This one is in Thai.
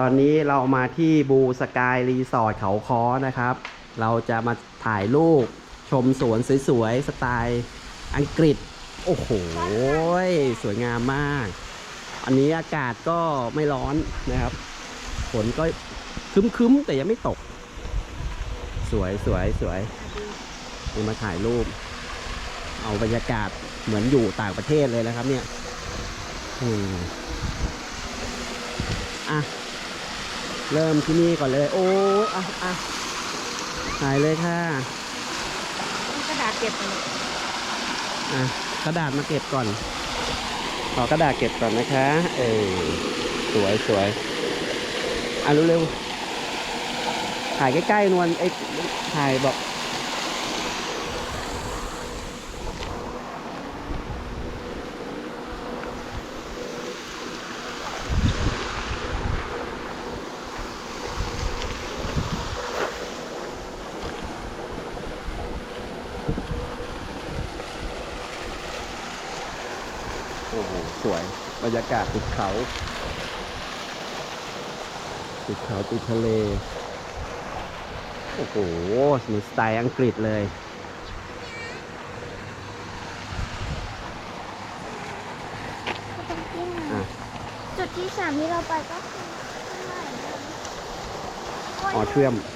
ตอนนี้เรามาที่บูสกายรีสอร์ทเขาค้อนะครับ เราจะมาถ่ายรูปชมสวนสวยๆ สไตล์อังกฤษ โอ้โห สวยงามมาก อันนี้อากาศก็ไม่ร้อนนะครับ ฝนก็คึ้มๆ แต่ยังไม่ตก สวยสวยสวยนี่มาถ่ายรูป เอาบรรยากาศเหมือนอยู่ต่างประเทศเลยนะครับเนี่ยอืมอะ เริ่มที่นี่ก่อนเลย โอ้ยอะอะหายเลยค่ะกระดาษเก็บไปเลยอะกระดาษมาเก็บก่อนขอกระดาษเก็บก่อนนะคะ เออสวยสวยอะเร็วๆถ่ายใกล้ๆนวลไอ้ถ่ายบอก อ้โห สวย บรรยากาศติดเขา ติดเขาติดทะเล โอ้โหมีสไตล์อังกฤษเลยอะจุดที่สามที่เราไปก็คือข้างในนะออเทรียมโ